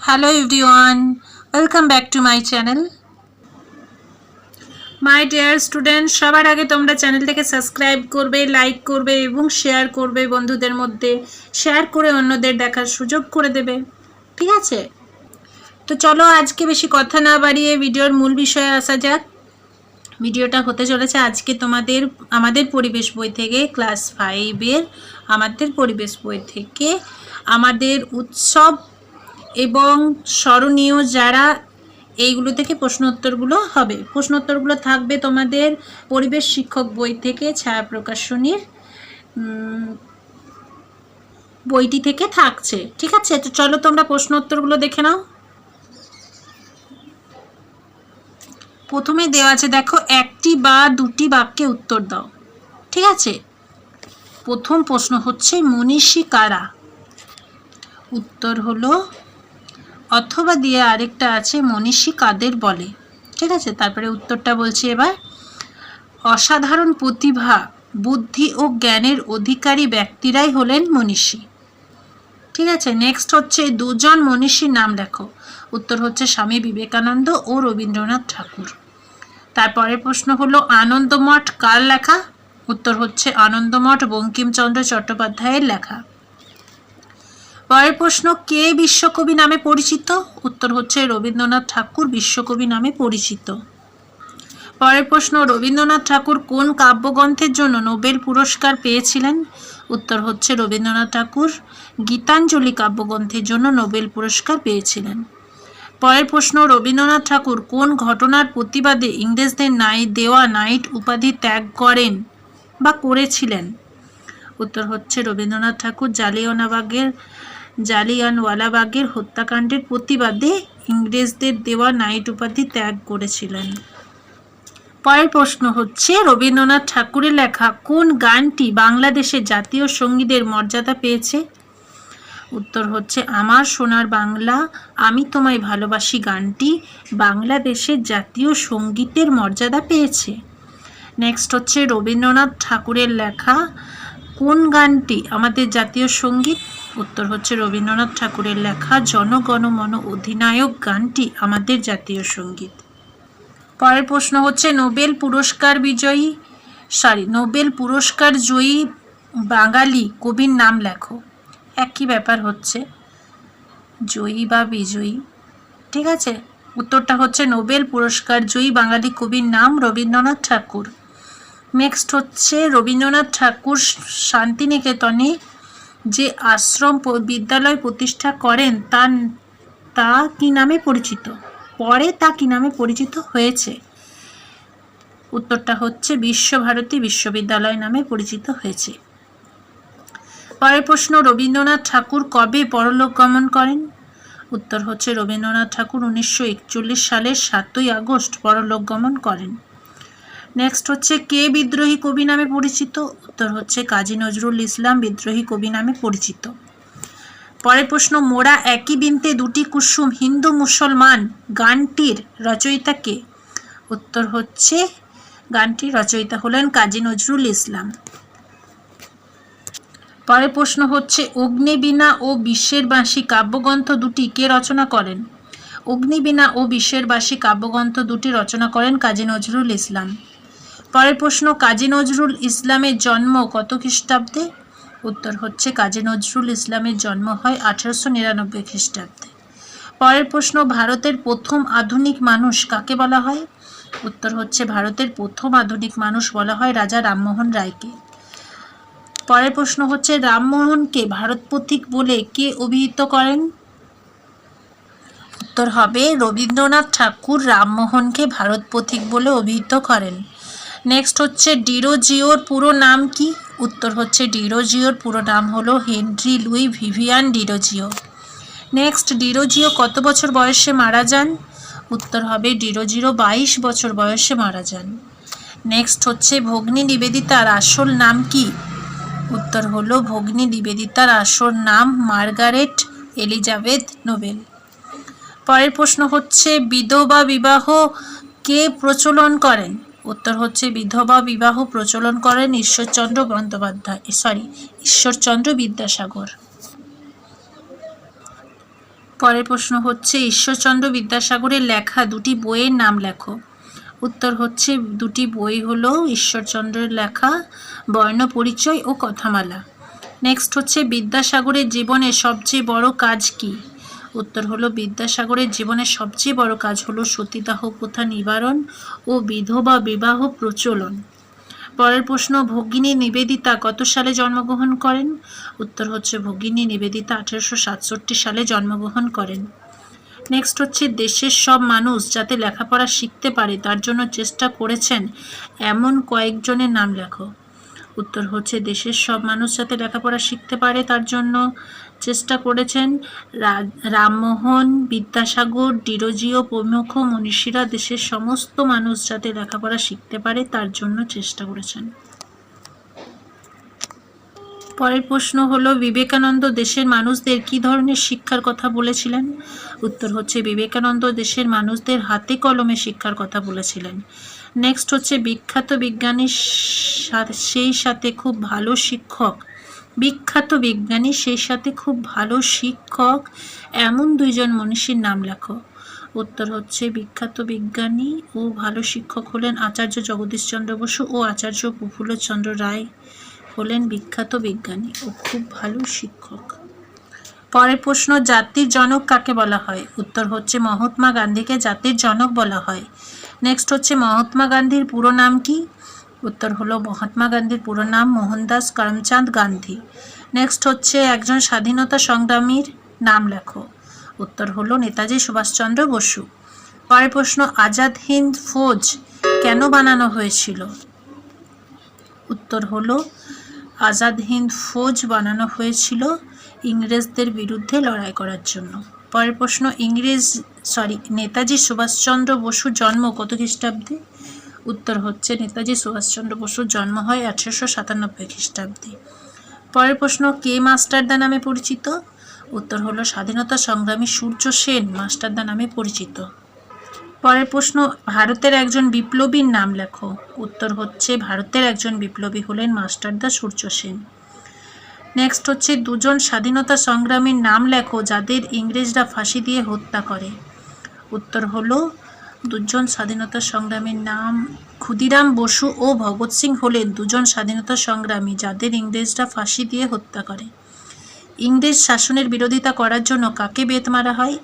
Hello everyone welcome back to my channel my dear student সবার আগে তোমরা চ্যানেলটাকে সাবস্ক্রাইব করবে লাইক করবে এবং শেয়ার করবে বন্ধুদের মধ্যে। শেয়ার করে অন্যদের দেখার সুযোগ করে দেবে। ঠিক আছে? তো চলো আজকে বেশি কথা না বাড়িয়ে ভিডিওর মূল বিষয়ে আসা যাক। ভিডিওটা হতে চলেছে আজকে তোমাদের, আমাদের পরিবেশ বই থেকে ক্লাস ফাইভের আমাদের পরিবেশ বই থেকে। আমাদের উৎসব এবং স্মরণীয় যারা এইগুলো থেকে প্রশ্ন উত্তরগুলো হবে। প্রশ্ন উত্তরগুলো থাকবে তোমাদের পরিবেশ শিক্ষক বই থেকে, ছায়া প্রকাশনীর বইটি থেকে থাকছে। ঠিক আছে? তো চলো তোমরা প্রশ্ন উত্তরগুলো দেখে নাও। প্রথমে দেওয়া আছে, দেখো, একটি বা দুটি বাক্যে উত্তর দাও। ঠিক আছে? প্রথম প্রশ্ন হচ্ছে, মনীষী কারা? উত্তর হলো অথবা দিয়ে আরেকটা আছে, মনীষী কাদের বলে। ঠিক আছে? তারপরে উত্তরটা বলছি এবার। অসাধারণ প্রতিভা, বুদ্ধি ও জ্ঞানের অধিকারী ব্যক্তিরাই হলেন মনীষী। ঠিক আছে? নেক্সট হচ্ছে দুজন মনীষীর নাম লেখো উত্তর হচ্ছে স্বামী বিবেকানন্দ ও রবীন্দ্রনাথ ঠাকুর। তারপরের প্রশ্ন হলো, আনন্দমঠ কার লেখা? উত্তর হচ্ছে আনন্দমঠ বঙ্কিমচন্দ্র চট্টোপাধ্যায়ের লেখা। পরের প্রশ্ন, কে বিশ্বকবি নামে পরিচিত? উত্তর হচ্ছে রবীন্দ্রনাথ ঠাকুর বিশ্বকবি নামে পরিচিত। পরের প্রশ্ন, রবীন্দ্রনাথ ঠাকুর কোন কাব্যগ্রন্থের জন্য নোবেল পুরস্কার পেয়েছিলেন? উত্তর হচ্ছে রবীন্দ্রনাথ ঠাকুর গীতাঞ্জলি কাব্যগ্রন্থের জন্য নোবেল পুরস্কার পেয়েছিলেন। পরের প্রশ্ন, রবীন্দ্রনাথ ঠাকুর কোন ঘটনার প্রতিবাদে ইংরেজদের নাই দেওয়া নাইট উপাধি ত্যাগ করেন বা করেছিলেন? উত্তর হচ্ছে রবীন্দ্রনাথ ঠাকুর জালিয়ানবাগের জালিয়ানওয়ালাবাগের হত্যাকাণ্ডের প্রতিবাদে ইংরেজদের দেওয়া নাইট উপাধি ত্যাগ করেছিলেন। পরের প্রশ্ন হচ্ছে, রবীন্দ্রনাথ ঠাকুরের লেখা কোন গানটি বাংলাদেশের জাতীয় সঙ্গীতের মর্যাদা পেয়েছে? উত্তর হচ্ছে, আমার সোনার বাংলা, আমি তোমায় ভালোবাসি গানটি বাংলাদেশের জাতীয় সঙ্গীতের মর্যাদা পেয়েছে। নেক্সট হচ্ছে, রবীন্দ্রনাথ ঠাকুরের লেখা কোন গানটি আমাদের জাতীয় সংগীত? উত্তর হচ্ছে রবীন্দ্রনাথ ঠাকুরের লেখা জনগণমন অধিনায়ক গানটি আমাদের জাতীয় সংগীত। পরের প্রশ্ন হচ্ছে, নোবেল পুরস্কার বিজয়ী? সরি নোবেল পুরস্কার জয়ী বাঙালি কবির নাম লেখো। একই ব্যাপার হচ্ছে, জয়ী বা বিজয়ী। ঠিক আছে? উত্তরটা হচ্ছে, নোবেল পুরস্কার জয়ী বাঙালি কবির নাম রবীন্দ্রনাথ ঠাকুর। নেক্সট হচ্ছে রবীন্দ্রনাথ ঠাকুর শান্তিনিকেতনে যে আশ্রম বিদ্যালয় প্রতিষ্ঠা করেন তা তা কি নামে পরিচিত? পরে তা কি নামে পরিচিত হয়েছে? উত্তরটা হচ্ছে বিশ্বভারতী বিশ্ববিদ্যালয় নামে পরিচিত হয়েছে। পরের প্রশ্ন, রবীন্দ্রনাথ ঠাকুর কবে পরলোক গমন করেন? উত্তর হচ্ছে রবীন্দ্রনাথ ঠাকুর উনিশশো একচল্লিশ সালের সাতই আগস্ট পরলোক গমন করেন। নেক্সট হচ্ছে কে বিদ্রোহী কবি নামে পরিচিত? উত্তর হচ্ছে কাজী নজরুল ইসলাম বিদ্রোহী কবি নামে পরিচিত। পরের প্রশ্ন, মোরা একই বিনতে দুটি কুসুম হিন্দু মুসলমান গানটির রচয়িতা কে? উত্তর হচ্ছে গানটির রচয়িতা হলেন কাজী নজরুল ইসলাম। পরের প্রশ্ন হচ্ছে, অগ্নিবীণা ও বিশ্বের বাঁশি কাব্যগ্রন্থ দুটি কে রচনা করেন? অগ্নিবীণা ও বিশ্বের বাঁশি কাব্যগ্রন্থ দুটি রচনা করেন কাজী নজরুল ইসলাম। পরের প্রশ্ন, কাজী নজরুল ইসলামের জন্ম কত খ্রিস্টাব্দে? উত্তর হচ্ছে, কাজী নজরুল ইসলামের জন্ম হয় আঠারোশো নিরানব্বই খ্রিস্টাব্দে। পরের প্রশ্ন, ভারতের প্রথম আধুনিক মানুষ কাকে বলা হয়? উত্তর হচ্ছে, ভারতের প্রথম আধুনিক মানুষ বলা হয় রাজা রামমোহন রায়কে। পরের প্রশ্ন হচ্ছে, রামমোহনকে ভারত পথিক বলে কে অভিহিত করেন? উত্তর হবে, রবীন্দ্রনাথ ঠাকুর রামমোহনকে ভারত পথিক বলে অভিহিত করেন। নেক্সট হচ্ছে ডিরোজিওর পুরো নাম কি? উত্তর হচ্ছে ডিরোজিওর পুরো নাম হলো Henry Louis Vivian Derozio next Derozio কত বছর বয়সে মারা যান? উত্তর হবে ডিরোজিরো বাইশ বছর বয়সে মারা যান। নেক্সট হচ্ছে ভগ্নী নিবেদিতার আসল নাম কি? উত্তর হলো ভগ্নী নিবেদিতার আসল নাম মার্গারেট এলিজাবেথ নোবেল। পরের প্রশ্ন হচ্ছে, বিধবা বিবাহ কে প্রচলন করেন? উত্তর হচ্ছে, বিধবা বিবাহ প্রচলন করেন ঈশ্বরচন্দ্র বন্দ্যোপাধ্যায় সরি ঈশ্বরচন্দ্র বিদ্যাসাগর। পরের প্রশ্ন হচ্ছে, ঈশ্বরচন্দ্র বিদ্যাসাগরের লেখা দুটি বইয়ের নাম লেখো। উত্তর হচ্ছে, দুটি বই হলো ঈশ্বরচন্দ্রের লেখা, বর্ণ পরিচয় ও কথামালা। নেক্সট হচ্ছে, বিদ্যাসাগরের জীবনের সবচেয়ে বড় কাজ কি? উত্তর হলো, বিদ্যাসাগরের জীবনের সবচেয়ে বড় কাজ হলো সতীদাহ প্রথা নিবারণ ও বিধবা বিবাহ প্রচলন। পরের প্রশ্ন, ভগিনী নিবেদিতা কত সালে জন্মগ্রহণ করেন? উত্তর হচ্ছে, ভগিনী নিবেদিতা আঠেরোশো সাতষট্টি সালে জন্মগ্রহণ করেন। নেক্সট হচ্ছে, দেশের সব মানুষ যাতে লেখাপড়া শিখতে পারে, তার জন্য চেষ্টা করেছেন এমন কয়েকজনের নাম লেখো। উত্তর হচ্ছে, দেশের সব মানুষ যাতে লেখাপড়া শিখতে পারে, তার জন্য চেষ্টা করেছেন রামমোহন, বিদ্যাসাগর, ডিরোজিও, প্রমুখ মনীষীরা দেশের সমস্ত মানুষ যাতে লেখাপড়া শিখতে পারে তার জন্য চেষ্টা করেছেন। পরের প্রশ্ন হলো, বিবেকানন্দ দেশের মানুষদের কি ধরনের শিক্ষার কথা বলেছিলেন? উত্তর হচ্ছে, বিবেকানন্দ দেশের মানুষদের হাতে কলমে শিক্ষার কথা বলেছিলেন। নেক্সট হচ্ছে, বিখ্যাত বিজ্ঞানীর সা- সেই সাথে খুব ভালো শিক্ষক বিখ্যাত বিজ্ঞানী, সেই সাথে খুব ভালো শিক্ষক, এমন দুইজন মনীষীর নাম লেখো। উত্তর হচ্ছে বিখ্যাত বিজ্ঞানী ও ভালো শিক্ষক হলেন আচার্য জগদীশচন্দ্র বসু ও আচার্য প্রফুল্লচন্দ্র রায় হলেন বিখ্যাত বিজ্ঞানী ও খুব ভালো শিক্ষক। পরের প্রশ্ন, জাতির জনক কাকে বলা হয়? উত্তর হচ্ছে মহাত্মা গান্ধীকে জাতির জনক বলা হয়। নেক্সট হচ্ছে মহাত্মা গান্ধীর পুরো নাম কি? উত্তর হলো মহাত্মা গান্ধীর পুরো নাম মোহনদাস করমচাঁদ গান্ধী। নেক্সট হচ্ছে একজন স্বাধীনতা সংগ্রামীর নাম লেখো। উত্তর হলো নেতাজি সুভাষচন্দ্র বসু। পরের প্রশ্ন, আজাদ হিন্দ ফৌজ কেন বানানো হয়েছিল? উত্তর হলো, আজাদ হিন্দ ফৌজ বানানো হয়েছিল ইংরেজদের বিরুদ্ধে লড়াই করার জন্য। পরের প্রশ্ন, ইংরেজ সরি নেতাজি সুভাষচন্দ্র বসুর জন্ম কত খ্রিস্টাব্দে? উত্তর হচ্ছে, নেতাজি সুভাষচন্দ্র বসুর জন্ম হয় আঠেরোশো সাতানব্বই খ্রিস্টাব্দে। পরের প্রশ্ন, কে মাস্টারদা নামে পরিচিত? উত্তর হলো, স্বাধীনতা সংগ্রামী সূর্য সেন মাস্টারদা নামে পরিচিত। পরের প্রশ্ন, ভারতের একজন বিপ্লবীর নাম লেখো। উত্তর হচ্ছে, ভারতের একজন বিপ্লবী হলেন মাস্টারদা সূর্য সেন। নেক্সট হচ্ছে, দুজন স্বাধীনতা সংগ্রামীর নাম লেখো যাদের ইংরেজরা ফাঁসি দিয়ে হত্যা করে। উত্তর হলো দুজন স্বাধীনতা সংগ্রামীর নাম ক্ষুদিরাম বসু ও ভগৎ সিং হলেন দুজন স্বাধীনতা সংগ্রামী যাদের ইংরেজরা ফাঁসি দিয়ে হত্যা করে। ইংরেজ শাসনের বিরোধিতা করার জন্য কাকে বেত মারা হয়?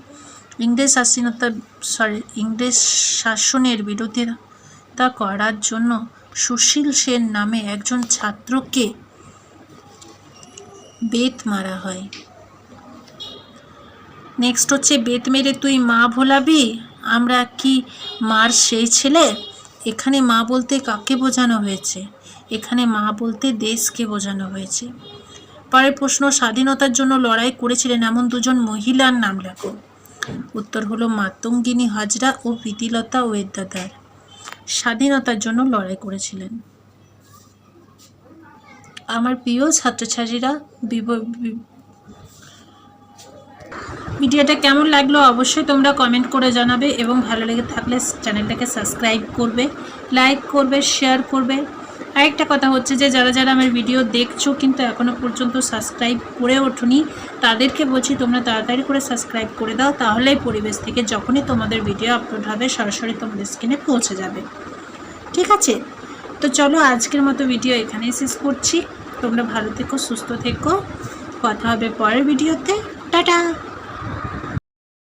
ইংরেজ স্বাধীনতা সরি ইংরেজ শাসনের বিরোধিতা করার জন্য সুশীল সেন নামে একজন ছাত্রকে বেত মারা হয়। নেক্সট হচ্ছে, বেত মেরে তুই মা ভোলাবি? আমরা কি মার সেই ছেলে? এখানে মা বলতে কাকে বোঝানো হয়েছে? এখানে মা বলতে দেশকে বোঝানো হয়েছে। পরের প্রশ্ন, স্বাধীনতার জন্য লড়াই করেছিলেন এমন দুজন মহিলার নাম লেখো উত্তর হলো মাতঙ্গিনী হাজরা ও প্রীতিলতা ওয়েদাদার। স্বাধীনতার জন্য লড়াই করেছিলেন। আমার প্রিয় ছাত্রছাত্রীরা ভিডিওটা কেমন লাগল অবশ্যই তোমরা কমেন্ট করে জানাবে এবং ভালো লেগে থাকলে চ্যানেলটাকে সাবস্ক্রাইব করবে লাইক করবে শেয়ার করবে। আরেকটা কথা হচ্ছে যে, যারা যারা আমার ভিডিও দেখছ কিন্তু এখনও পর্যন্ত সাবস্ক্রাইব করে ওঠোনি, তাদেরকে বলছি তোমরা তাড়াতাড়ি করে সাবস্ক্রাইব করে দাও, তাহলেই পরিবেশ থেকে যখনই তোমাদের ভিডিও আপলোড হবে, সরাসরি তোমাদের স্ক্রিনে পৌঁছে যাবে। ঠিক আছে? তো চলো আজকের মতো ভিডিও এখানেই শেষ করছি। তোমরা ভালো থেকো, সুস্থ থেকো। কথা হবে পরের ভিডিওতে টাটা!